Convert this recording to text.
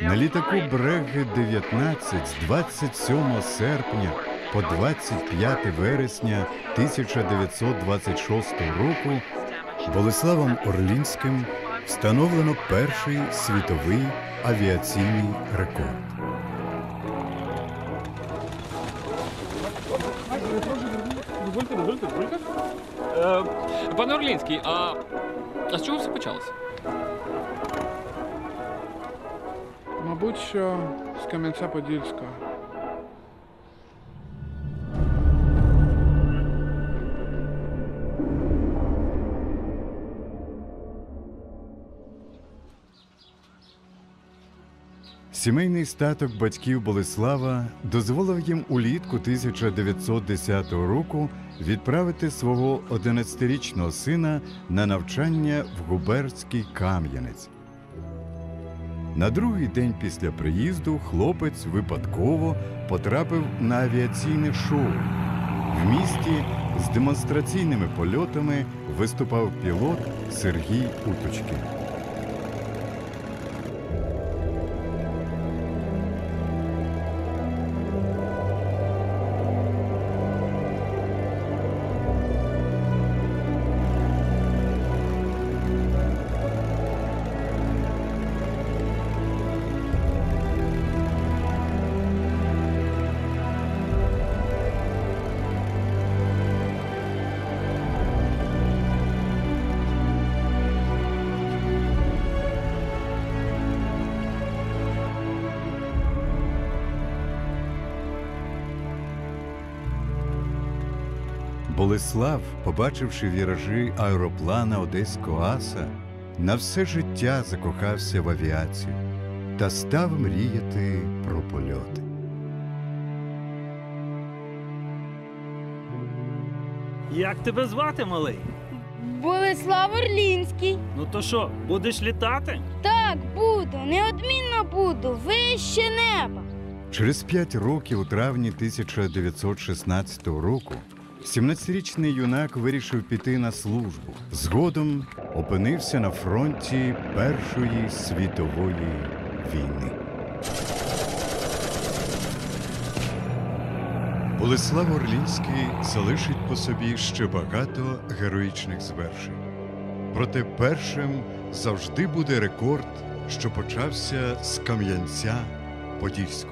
На літаку Бреги 19 з 27 серпня по 25 вересня 1926 року Болеславом Орлінським встановлено перший світовий авіаційний рекорд. Дозвольте, дозвольте, дозвольте. Е, пане Орлінський, а, а з чого все почалося? Мабуть, що з Кам'янця-Подільського. Сімейний статок батьків Болеслава дозволив їм улітку 1910 року відправити свого 11-річного сина на навчання в губернський Кам'янець. На другий день після приїзду хлопець випадково потрапив на авіаційне шоу. В місті з демонстраційними польотами виступав пілот Сергій Уточкін. Болеслав, побачивши віражі аероплана Одеського аса, на все життя закохався в авіацію та став мріяти про польоти. Як тебе звати, малий? Болеслав Орлінський. Ну то що, будеш літати? Так, буду, неодмінно буду, вище неба. Через п'ять років, у травні 1916 року, 17-річний юнак вирішив піти на службу. Згодом опинився на фронті Першої світової війни. Болеслав Орлінський залишить по собі ще багато героїчних звершень. Проте першим завжди буде рекорд, що почався з Кам'янця Подільського.